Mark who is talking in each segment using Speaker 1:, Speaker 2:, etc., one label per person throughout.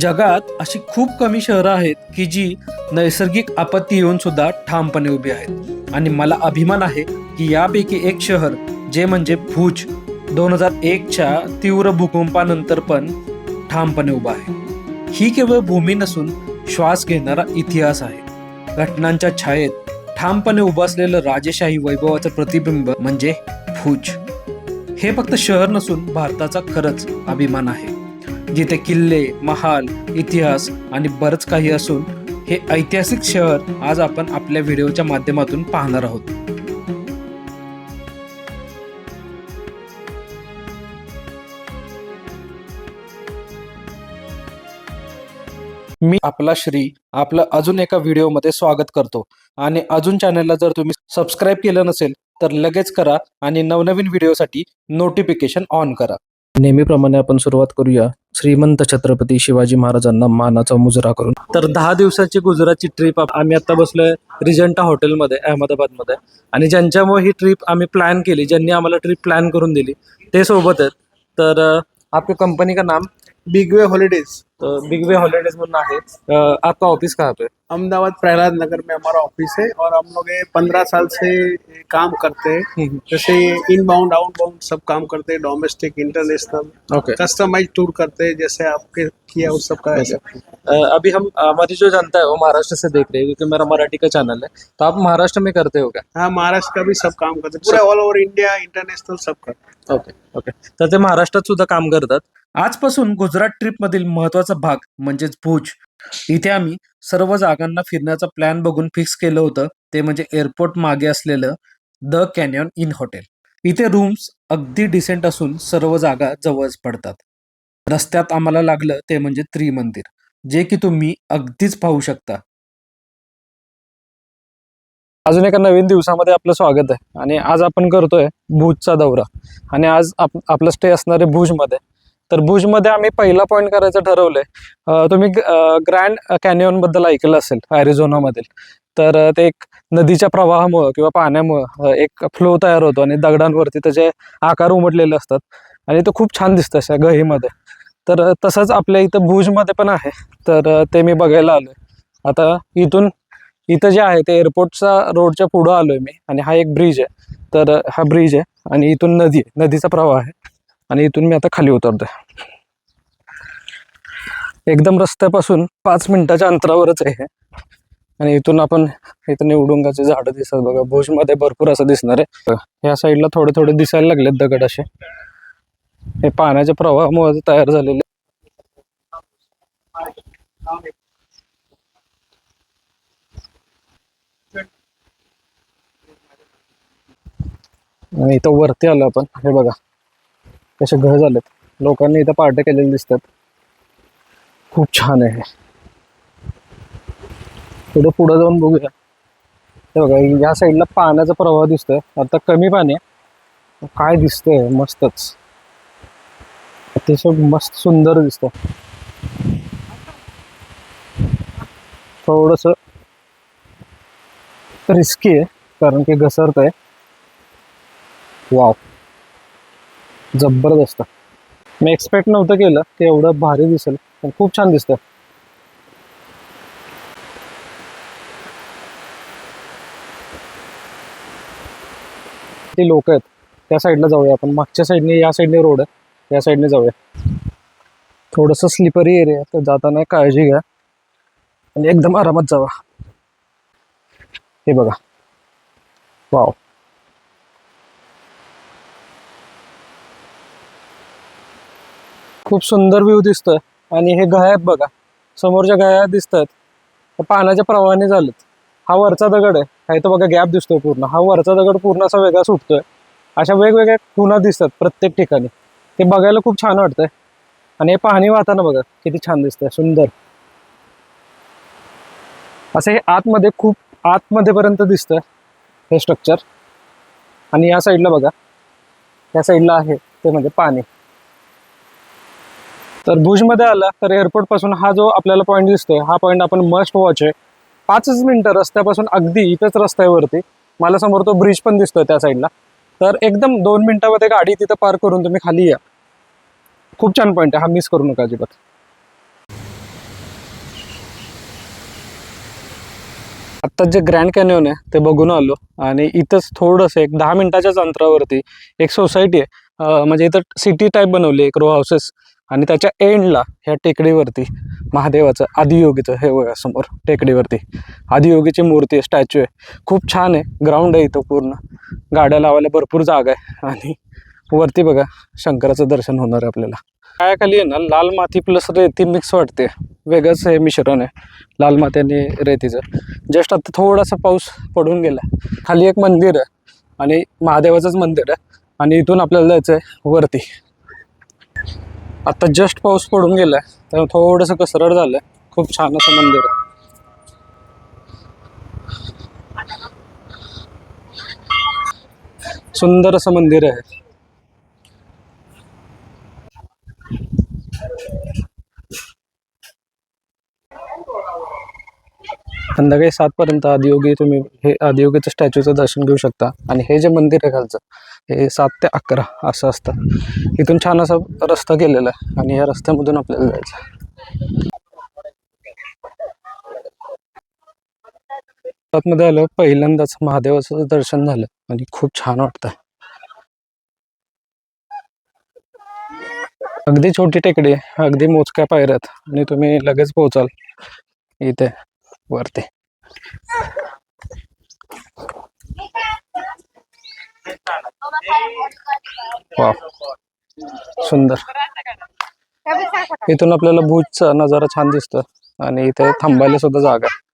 Speaker 1: जगात अशी खूप कमी शहरं आहेत की जी नैसर्गिक आपत्ती येऊन सुद्धा ठामपणे उभी आहेत. आणि मला अभिमान आहे की यापैकी एक शहर जे म्हणजे भुज दोन हजार एकच्या तीव्र भूकंपानंतर पण ठामपणे उभा आहे. ही केवळ भूमी नसून श्वास घेणारा इतिहास आहे. घटनांच्या छायेत ठामपणे उभं असलेलं राजेशाही वैभवाचं प्रतिबिंब म्हणजे भुज. हे फक्त शहर नसून भारताचा खरंच अभिमान आहे. जिथे किल्ले महाल इतिहास आणि बरंच काही असून हे ऐतिहासिक शहर आज आपण आपल्या व्हिडिओच्या माध्यमातून पाहणार आहोत. मी आपला श्री आपलं अजून एका व्हिडिओमध्ये स्वागत करतो. आणि अजून चॅनलला जर तुम्ही सबस्क्राईब केलं नसेल तर लगेच करा आणि नवनवीन व्हिडिओसाठी नोटिफिकेशन ऑन करा. नेहमीप्रमाणे आपण सुरुवात करूया. श्रीमंत छत्रपती शिवाजी महाराजांना मानाचा मुजरा करून. तर दहा दिवसाची गुजरातची ट्रिप आम्ही आता बसलोय रिजंटा हॉटेलमध्ये अहमदाबादमध्ये. आणि ज्यांच्यामुळे ही ट्रिप आम्ही प्लॅन केली ज्यांनी आम्हाला ट्रिप प्लॅन करून दिली ते सोबत आहेत. तर आपली कंपनी का नाम
Speaker 2: big way holidays.
Speaker 1: Big way holidays म्हणून आहे. अ, आपका ऑफिस कहाँ पे
Speaker 2: अहमदाबाद प्रहलाद नगर में हमारा ऑफिस है और हम लोग ये पंद्रह साल से काम करते हैं। जैसे इन बाउंड आउट बाउंड सब काम करते हैं domestic international
Speaker 1: okay
Speaker 2: customize tour करते हैं जैसे आपके किया उस सब का ऐसा
Speaker 1: अ, अभी हम हमारी जो जनता है वो महाराष्ट्र से देख रही है क्योंकि मेरा मराठी का चैनल है। तो आप महाराष्ट्र में करते हो क्या?
Speaker 2: हाँ महाराष्ट्र का भी सब काम करते हैं। पूरे ऑल ओवर इंडिया इंटरनेशनल सब करते हैं।
Speaker 1: ओके ओके तर ते महाराष्ट्रात सुद्धा काम करतात. आजपासून गुजरात ट्रिप मधील महत्त्वाचा भाग म्हणजेच भुज. इथे आम्ही सर्व जागांना फिरण्याचा प्लॅन बघून फिक्स केलं होतं. ते म्हणजे एअरपोर्ट मागे असलेलं द कॅन्यॉन इन हॉटेल इथे रूम्स अगदी डिसेंट असून सर्व जागा जवळच पडतात. रस्त्यात आम्हाला लागलं ते म्हणजे त्रिमंदिर जे की तुम्ही अगदीच पाहू शकता. अजून एका नवीन दिवसामध्ये आपलं स्वागत आहे. आणि आज आपण करतोय भुजचा दौरा. आणि आज आप आपलं स्टे असणारे भुजमध्ये. तर भुजमध्ये आम्ही पहिला पॉईंट करायचं ठरवलंय. तुम्ही ग्रँड कॅनियॉनबद्दल ऐकलं असेल ॲरिझोनामधील तर ते एक नदीच्या प्रवाहामुळं किंवा पाण्यामुळं एक फ्लो तयार होतो आणि दगडांवरती त्याचे आकार उमटलेले असतात. आणि तो खूप छान दिसतं अशा गहीमध्ये. तर तसंच आपल्या इथं भुजमध्ये पण आहे. तर ते मी बघायला आलोय. आता इथून इथं जे आहे ते एअरपोर्टचा रोडच्या पुढं आलोय मी. आणि हा एक ब्रिज आहे. तर हा ब्रिज आहे आणि इथून नदी आहे. नदीचा प्रवाह आहे. आणि इथून मी आता खाली उतरतोय. एकदम रस्त्यापासून पाच मिनिटाच्या अंतरावरच आहे आणि इथून आपण इथं निवडुंगाचे झाडं दिसतात बघा. भोजमध्ये भरपूर असं दिसणार आहे. ह्या साईडला थोडे थोडे दिसायला लागलेत दगड असे. हे पाण्याच्या प्रवाहामुळे तयार झालेले. आणि इथं वरती आलो आपण. हे बघा. कसे घर झालेत. लोकांनी इथं पार्ट्या केलेले दिसतात. खूप छान आहे थोडं पुढं जाऊन बघूया. हे बघा या साईडला पाण्याचा प्रवाह दिसतोय. आता कमी पाणी आहे. काय दिसतंय? मस्तच. अतिशय मस्त सुंदर दिसतं थोडस रिस्की आहे कारण की घसरत आहे वाव जबरदस्त. मी एक्सपेक्ट नव्हतं केलं की एवढं भारी दिसेल पण खूप छान दिसतं ते लोक आहेत त्या साईडला जाऊया आपण. मागच्या साईडने या साईडने रोड आहे या साईडने जाऊया. थोडंसं स्लिपरी एरिया तर जाताना काळजी घ्या. आणि एकदम आरामात जावा. हे बघा. वाव खूप सुंदर व्ह्यू दिसतोय. आणि हे गळ्या बघा. समोरच्या गळ्या दिसतात. त्या पाण्याच्या प्रवाहाने झालेत. हा वरचा दगड आहे. हा इथं बघा गॅप दिसतोय पूर्ण. हा वरचा दगड पूर्ण असा वेगळा सुटतोय. अशा वेगवेगळ्या खुणा दिसतात प्रत्येक ठिकाणी. ते बघायला खूप छान वाटतंय. आणि हे पाणी वाहताना बघा किती छान दिसतंय. सुंदर. असं हे आतमध्ये खूप आतमध्ये पर्यंत दिसतंय हे स्ट्रक्चर आणि या साईडला बघा. या साईडला आहे ते म्हणजे पाणी. तर भुजमध्ये आला तर एअरपोर्टपासून हा जो आपल्याला पॉईंट दिसतोय हा पॉईंट आपण मस्ट वॉच आहे. पाचच मिनटं रस्त्यापासून अगदी इथंच रस्त्यावरती मला समोर तो ब्रिज पण दिसतोय त्या साईडला तर एकदम दोन मिनिटामध्ये गाडी तिथं पार्क करून तुम्ही खाली या. खूप छान पॉईंट आहे. हा मिस करू नका अजिबात. आत्ताच जे ग्रँड कॅन्यन आहे ते बघून आलो. आणि इथंच थोडंसं एक दहा मिनिटाच्याच अंतरावरती एक सोसायटी आहे. म्हणजे इथं सिटी टाईप बनवली एक रो हाऊसेस आणि त्याच्या एंडला ह्या टेकडीवरती महादेवाचं आदियोगीचं हे बघा समोर टेकडीवरती आदियोगीची मूर्ती आहे स्टॅच्यू आहे. खूप छान आहे ग्राउंड आहे इथं पूर्ण. गाड्या लावायला भरपूर जागा आहे. आणि वरती बघा शंकराचं दर्शन होणार आहे आपल्याला. पायाखाली आहे ना लाल माती प्लस रेती मिक्स वाटते. वेगळंच हे मिश्रण आहे लाल माती आणि रेतीचं. जस्ट आता थोडासा पाऊस पडून गेला. खाली एक मंदिर आहे आणि महादेवाचंच मंदिर आहे. आणि इथून आपल्याला जायचं आहे वरती. आता जस्ट पाऊस पडून गेलाय त्यामुळे थोडंसं कसरड झालंय. खूप छान असं मंदिर आहे. सुंदर असं मंदिर आहे. संध्याकाळी सातपर्यंत आदियोगी तुम्ही हे आदियोगीचं स्टॅच्यूचं दर्शन घेऊ शकता. आणि हे जे मंदिर आहे खालचं हे सात ते अकरा असं असतं. इथून छान असा रस्ता गेलेला आहे आणि या रस्त्यामधून आपल्याला जायचं मध्ये आलं पहिल्यांदाच महादेवाचं दर्शन झालं आणि खूप छान वाटतं अगदी छोटी टेकडी अगदी मोजक्या पायऱ्यात आणि तुम्ही लगेच पोहोचाल इथे वरती. वा सुंदर. इथून आपल्याला भुजचा नजारा छान दिसतो आणि इथे थांबायला सुद्धा जागा आहे.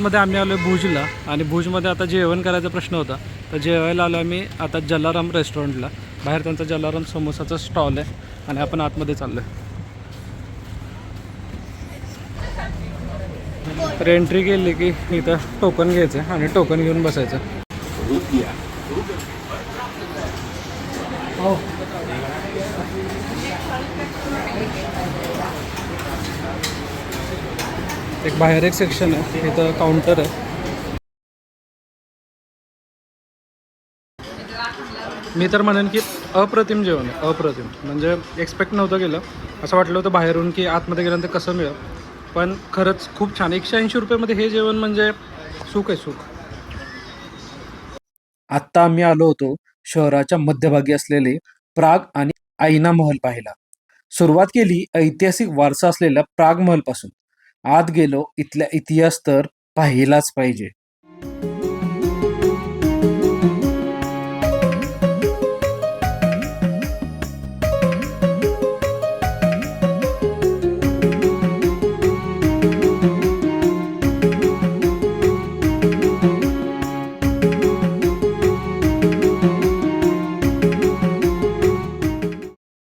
Speaker 1: मध्ये आम्ही आलो भुजला आणि भुजमध्ये आता जेवण करायचा प्रश्न होता. तर जेवायला आलो आम्ही आता जलाराम रेस्टॉरंटला बाहेर त्यांचा जलाराम समोसाचा स्टॉल आहे आणि आपण आतमध्ये चाललो तर एंट्री केली की इथं टोकन घ्यायचं आणि टोकन घेऊन बसायचं. एक बाहेर एक सेक्शन आहे. इथं काउंटर आहे. मी तर म्हणेन की अप्रतिम जेवण आहे अप्रतिम. म्हणजे एक्सपेक्ट नव्हतं केलं. असं वाटलं होतं बाहेरून की आतमध्ये गेल्यानंतर कसं मिळेल. पण खरंच खूप छान. एकशे ऐंशी रुपयामध्ये हे जेवण म्हणजे सुख आहे सुख. आत्ता आम्ही आलो होतो शहराच्या मध्यभागी असलेले प्राग आणि आईना महल पाहिला सुरुवात केली ऐतिहासिक वारसा असलेल्या प्राग महलपासून आत गेलो इथल्या इतिहास तर पाहिलाच पाहिजे.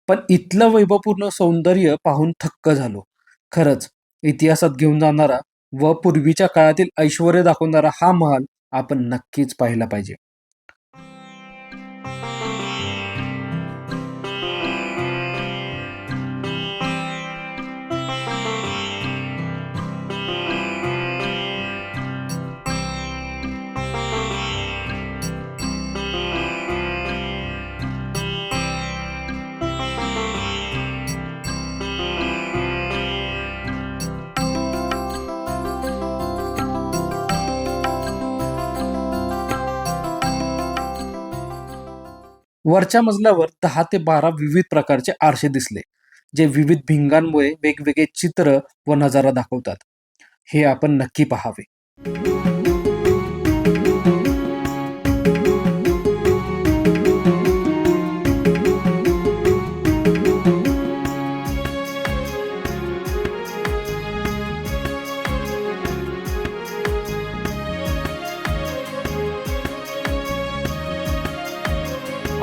Speaker 1: पण इथलं वैभवपूर्ण सौंदर्य पाहून थक्क झालो. खरंच इतिहासात घेऊन जाणारा व पूर्वीच्या काळातील ऐश्वर दाखवणारा हा महाल आपण नक्कीच पाहिला पाहिजे. वरच्या मजल्यावर दहा ते बारा विविध प्रकारचे आरशे दिसले जे विविध भिंगांमुळे वेगवेगळे चित्र व नजारा दाखवतात. हे आपण नक्की पहावे.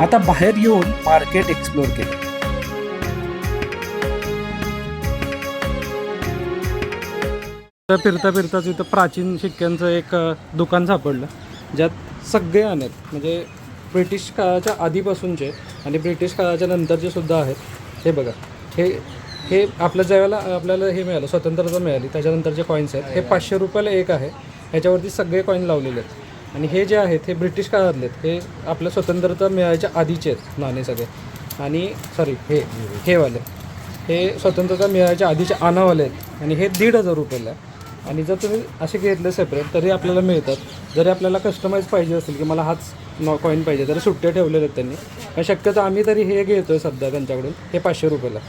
Speaker 1: आता बाहेर येऊन मार्केट एक्सप्लोर केलं. फिरता फिरताच इथं प्राचीन शिक्क्यांचं एक दुकान सापडलं ज्यात सगळे आहेत म्हणजे ब्रिटिश काळाच्या आधीपासूनचे आणि ब्रिटिश काळाच्या नंतरचे सुद्धा आहेत. हे बघा हे
Speaker 3: हे आपल्या ज्यावेळेला आपल्याला हे मिळालं स्वतंत्रता मिळाली त्याच्यानंतर जे कॉईन्स आहेत हे पाचशे रुपयाला एक आहे. ह्याच्यावरती सगळे कॉईन लावलेले आहेत. आणि हे जे आहेत हे ब्रिटिश काळातले आहेत हे आपल्या स्वतंत्रता मिळायच्या आधीचे आहेत नाणे सगळे. आणि सॉरी हे हे वाले. हे स्वतंत्रता मिळायच्या आधीचे आणावाले आहेत. आणि हे दीड हजार रुपयाला आहे. आणि जर तुम्ही असे घेतले सेपरेट तरी आपल्याला मिळतात. जरी आपल्याला कस्टमाइज पाहिजे असेल की मला हाच नॉ कॉईन पाहिजे तरी सुट्टे ठेवलेले आहेत त्यांनी पण शक्यतो आम्ही तरी हे घेतो आहे सध्या त्यांच्याकडून. हे पाचशे रुपयाला.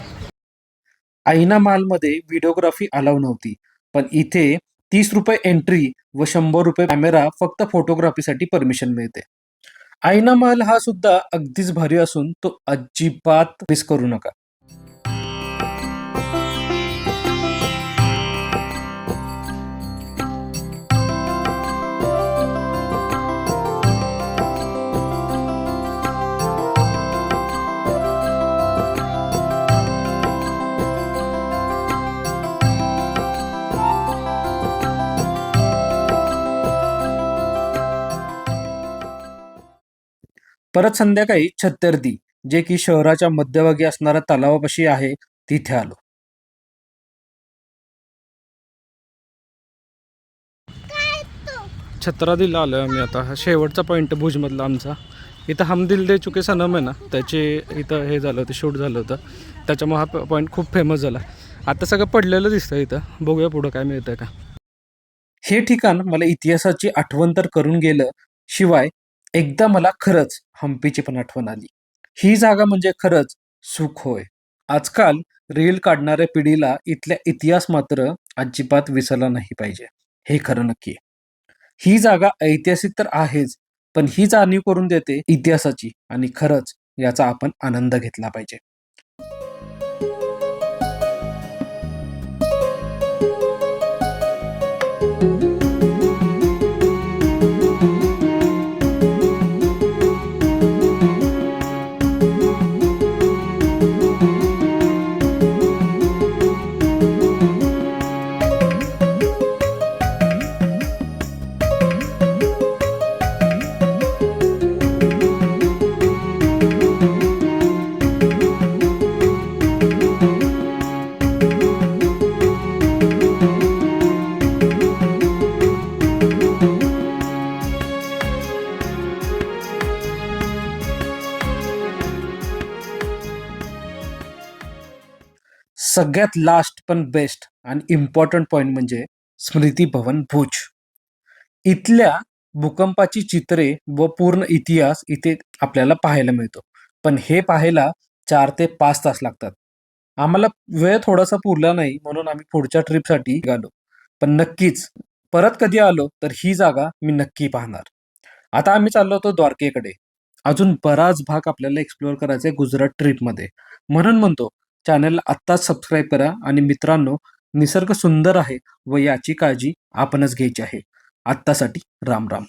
Speaker 1: आईना मालमध्ये व्हिडिओग्राफी अलाव नव्हती. पण इथे तीस रुपये एंट्री व शंभर रुपये कॅमेरा फक्त फोटोग्राफीसाठी परमिशन मिळते. आयना महल हा सुद्धा अगदीच भारी असून तो अजिबात मिस करू नका. परत संध्याकाळी छत्तरदी जे की शहराच्या मध्यभागी असणाऱ्या तलावापाशी आहे तिथे आलो.
Speaker 3: छत्रादीला आलो आम्ही आता. हा शेवटचा पॉईंट भुजमधला आमचा. इथं हम दिल दे चुके सनम आहे ना त्याचे इथं हे झालं होतं शूट झालं होतं. त्याच्यामुळे हा पॉईंट खूप फेमस झाला. आता सगळं पडलेलं दिसतं इथं. बघूया पुढं काय मिळतंय का.
Speaker 1: हे ठिकाण मला इतिहासाची आठवण तर करून गेलं. शिवाय एकदा मला खरंच हम्पीची पण आठवण आली. ही जागा म्हणजे खरंच सुख होय. आजकाल रील काढणाऱ्या पिढीला इथल्या इतिहास मात्र अजिबात विसरला नाही पाहिजे. हे खरं नक्की ही जागा ऐतिहासिक तर आहेच पण ही जाणीव करून देते इतिहासाची आणि खरंच याचा आपण आनंद घेतला पाहिजे. सगळ्यात लास्ट पण बेस्ट आणि इम्पॉर्टंट पॉईंट म्हणजे स्मृती भवन भुज. इथल्या भूकंपाची चित्रे व पूर्ण इतिहास इथे आपल्याला पाहायला मिळतो. पण हे पाहायला चार ते पाच तास लागतात. आम्हाला वेळ थोडासा पुरला नाही म्हणून आम्ही पुढच्या ट्रिपसाठी निघालो. पण नक्कीच परत कधी आलो तर ही जागा मी नक्की पाहणार. आता आम्ही चाललो होतो द्वारकेकडे. अजून बराच भाग आपल्याला एक्सप्लोअर करायचा आहे गुजरात ट्रिपमध्ये म्हणून म्हणतो चॅनलला आत्ताच सबस्क्राईब करा आणि मित्रांनो निसर्ग सुंदर आहे व याची काळजी आपणच घ्यायची आहे. आत्तासाठी राम राम.